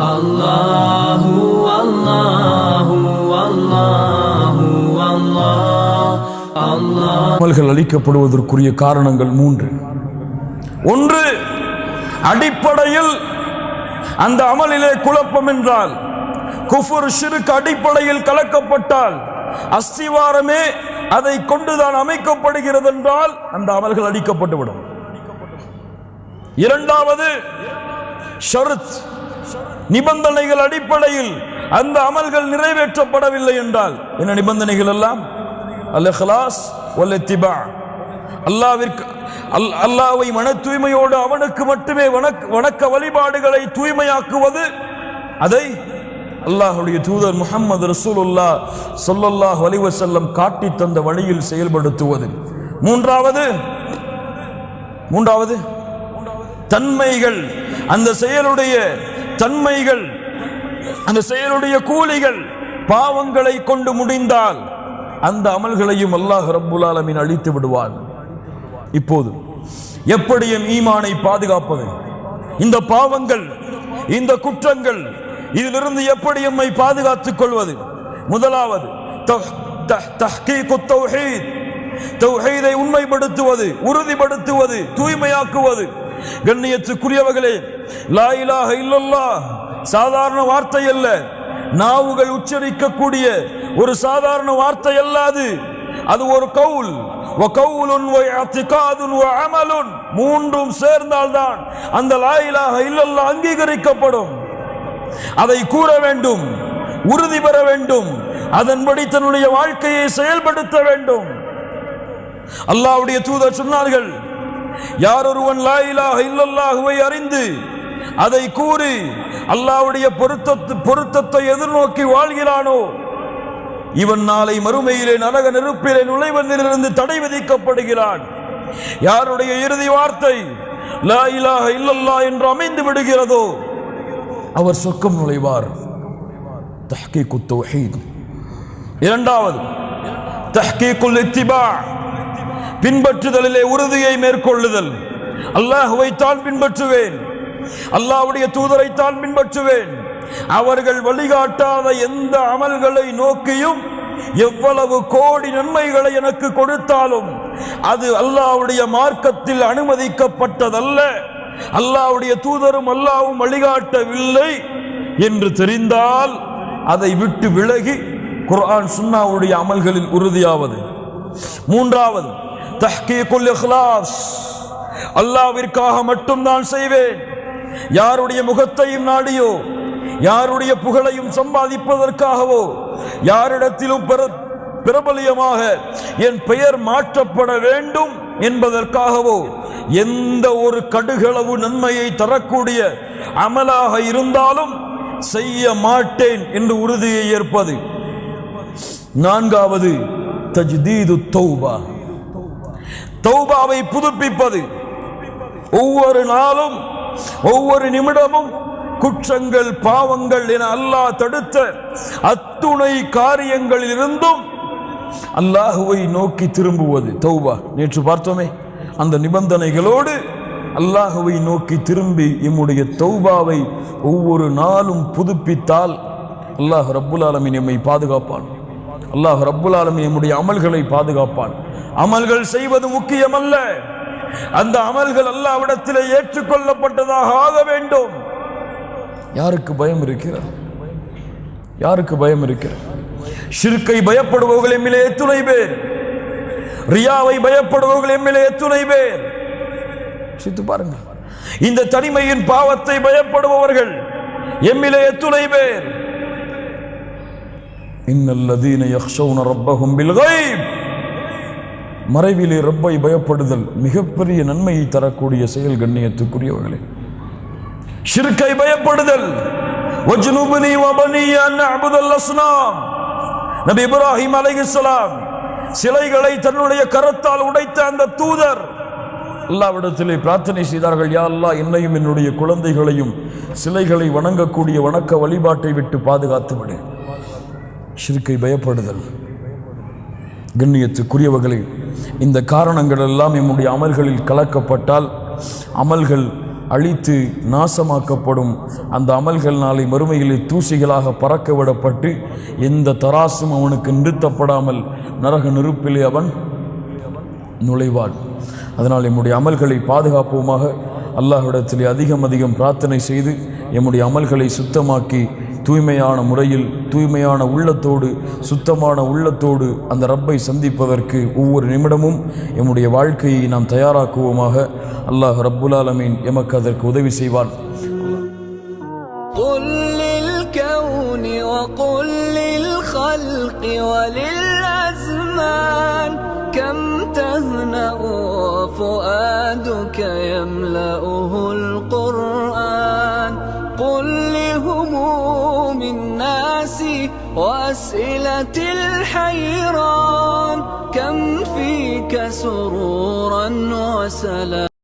அல்லாஹு அல்லாஹு அல்லாஹு அல்லாஹ் அமல்கள் அளிக்கப்படுவதற்குரிய காரணங்கள் மூன்று. ஒன்று அடிப்படையில் அந்த அமலிலே குழப்பம் என்றால் குஃபுர் சிறுக்கு அடிப்படையில் கலக்கப்பட்டால் அஸ்திவாரமே அதை கொண்டுதான் அமைக்கப்படுகிறது என்றால் அந்த அமல்கள் அடிக்கப்பட்டுவிடும். இரண்டாவது ஷருத். நிபந்தனைகள் அடிப்படையில் அந்த அமல்கள் நிறைவேற்றப்படவில்லை என்றால் என்ன நிபந்தனைகள் எல்லாம்? அல் இஹ்லாஸ் அல்லாவிற்கு அல் அல்லாவை மன தூய்மையோடு அவனுக்கு மட்டுமே வணக்க வணக்க வழிபாடுகளை தூய்மையாக்குவது அதை அல்லாஹுடைய தூதர் முகமது ரசூலுல்லா சொல்லல்லா அலைஹி செல்லம் காட்டி தந்த வழியில் செயல்படுத்துவது. மூன்றாவது மூன்றாவது தன்மைகள் அந்த செயலுடைய தன்மைகள் அந்த செயலுடைய கூலிகள் பாவங்களை கொண்டு முடிந்தால் அந்த அமல்களையும் அல்லாஹ் ரப்புல் ஆலமின் அழித்து விடுவான். இப்போது எப்படி என் ஈமானை பாதுகாப்பது? இந்த பாவங்கள் இந்த குற்றங்கள் இதிலிருந்து எப்படி எம்மை பாதுகாத்துக் கொள்வது? முதலாவது தஹ்- தஹ்- தௌஹீதை உண்மைப்படுத்துவது உறுதிப்படுத்துவது தூய்மையாக்குவது. கண்ணியத்துக்குரியவர்களே லாயிலாக இல்லல்லா இல்லல்லாஹ் சாதாரண வார்த்தை அல்ல. நாவுகள் உச்சரிக்கக்கூடிய ஒரு சாதாரண வார்த்தை அல்லாது அது. ஒரு கவுல். வகவுலுன் வஇஅத்திகாதுன் வஅமலுன் மூன்றும் சேர்ந்தால்தான் அந்த லாயிலாக இல்லல்ல இல்லல்லாஹ் அங்கீகரிக்கப்படும். அதை கூற வேண்டும் உறுதி பெற வேண்டும் அதன்படி தன்னுடைய வாழ்க்கையை செயல்படுத்த வேண்டும். அல்லாவுடைய தூதர் சொன்னார்கள் யார் ஒருவன் லாயிலாக இல்லல்லாகுவை இல்லல்லாஹுவை அறிந்து அதை கூறி அல்லாவுடைய பொருத்தத்து பொருத்தத்தை எதிர்நோக்கி வாழ்கிறானோ? இவன் நாளை மறுமையிலே நரக நெருப்பிலே நுழைவதிலிருந்து தடை விதிக்கப்படுகிறான். யாருடைய இறுதி வார்த்தை லா இலாஹ இல்லல்லா என்று அமைந்து விடுகிறதோ? அவர் சொர்க்கம் நுழைவார். தஹ்கீக்கு தௌஹீத். இரண்டாவது தஹ்கீக்குல் இத்திபா. பின்பற்றுதலிலே உறுதியை மேற்கொள்ளுதல். அல்லாஹுவைத்தான் பின்பற்றுவேன். அல்லாஹுடைய தூதரைத்தான் பின்பற்றுவேன். அவர்கள் வழிகாட்டாத எந்த அமல்களை நோக்கியும் எவ்வளவு கோடி நன்மைகளை எனக்கு கொடுத்தாலும் அது அல்லாவுடைய மார்க்கத்தில் அனுமதிக்கப்பட்டதல்ல. அல்லாவுடைய தூதரும் அல்லாவும் வழிகாட்டவில்லை என்று தெரிந்தால் அதை விட்டு விலகி குர்ஆன் சுன்னாவுடைய அமல்களில் உறுதியாவது. மூன்றாவது தஹ்கீக்குல் இஹ்லாஸ். அல்லாவிற்காக மட்டும் நான் செய்வேன். யாருடைய முகத்தையும் நாடியோ யாருடைய புகழையும் சம்பாதிப்பதற்காகவோ யாரிடத்திலும் பிரபலியமாக என் பெயர் மாற்றப்பட வேண்டும் என்பதற்காகவோ எந்த ஒரு கடுகளவு நன்மையை தரக்கூடிய அமலாக இருந்தாலும் செய்ய மாட்டேன் என்று உறுதியை ஏற்பது. நான்காவது தஜ்தீது தௌபா. தௌபாவை புதுப்பிப்பது. ஒவ்வொரு நாளும் ஒவ்வொரு நிமிடமும் குற்றங்கள் பாவங்கள் என அல்லாஹ் தடுத்த அத்துணை காரியங்களில் இருந்தும் அல்லாஹுவை நோக்கி திரும்புவது. தௌபா நேற்று பார்த்தோமே அந்த நிபந்தனைகளோடு அல்லாஹுவை நோக்கி திரும்பி எம்முடைய தௌபாவை ஒவ்வொரு நாளும் புதுப்பித்தால் அல்லாஹ் ரப்புல் ஆலமின் எம்மை பாதுகாப்பான். அல்லாஹ் ரப்புல் ஆலமி நம்முடைய அமல்களை பாதுகாப்பான். அமல்கள் செய்வது முக்கியமல்ல. அந்த அமல்கள் அல்லாவிடத்திலே ஏற்றுக்கொள்ளப்பட்டதாக ஆக வேண்டும். யாருக்கு பயம் இருக்கிறது? யாருக்கு பயம் இருக்கிறது? ஷிர்கை பயப்படுபவர்கள் எம்மிலே எத்துணை பேர்? ரியாவை பயப்படுபவர்கள் எம்மிலே எத்துணை பேர்? சித்து பாருங்க இந்த தனிமையின் பாவத்தை பயப்படுபவர்கள் எம்மிலே எத்துணை பேர்? இன்னல்லதீன யக்ஷௌன ரப்பஹும் பில் கைப் மறைவிலே ரப்பை பயப்படுதல் மிகப்பெரிய நன்மையை தரக்கூடிய செயல் கண்ணியத்துக்குரியவர்களே. ஷிர்கை பயப்படுதல். வஜ்னுபனி வபனி அன் அஸ்னாம். நபி இப்ராஹிம் அலைஹிஸ்ஸலாம் சிலைகளை தன்னுடைய கரத்தால் உடைத்த அந்த தூதர். அல்லாவிடத்திலே பிரார்த்தனை செய்தார்கள் யா அல்லா என்னையும் என்னுடைய குழந்தைகளையும் சிலைகளை வணங்கக்கூடிய வணக்க வழிபாட்டை விட்டு பாதுகாத்து விடு. ஷிர்கை பயப்படுதல். கண்ணியத்துக்குரியவர்களே இந்த காரணங்கள் எல்லாம் எம்முடைய அமல்களில் கலக்கப்பட்டால் அமல்கள் அழித்து நாசமாக்கப்படும். அந்த அமல்கள் நாளை மறுமையிலே தூசிகளாக பறக்க விடப்பட்டு எந்த தராசும் அவனுக்கு நிறுத்தப்படாமல் நரக நெருப்பிலே அவன் நுழைவான் அதனால் எம்முடைய அமல்களை பாதுகாப்போமாக அல்லாஹ்விடத்திலே அதிகம் அதிகம் பிரார்த்தனை செய்து எம்முடைய அமல்களை சுத்தமாக்கி தூய்மையான முறையில் தூய்மையான உள்ளத்தோடு சுத்தமான உள்ளத்தோடு அந்த ரப்பை சந்திப்பதற்கு ஒவ்வொரு நிமிடமும் எம்முடைய வாழ்க்கையை நாம் தயாராக்குவோமாக அல்லாஹ் ரப்புல் ஆலமீன் எமக்கு அதற்கு உதவி செய்வான் قل للكون وقل للخلق وللأزمان كم تهنأ وفؤادك يملأه وأسئلة الحيران كم فيك سرورا وسلام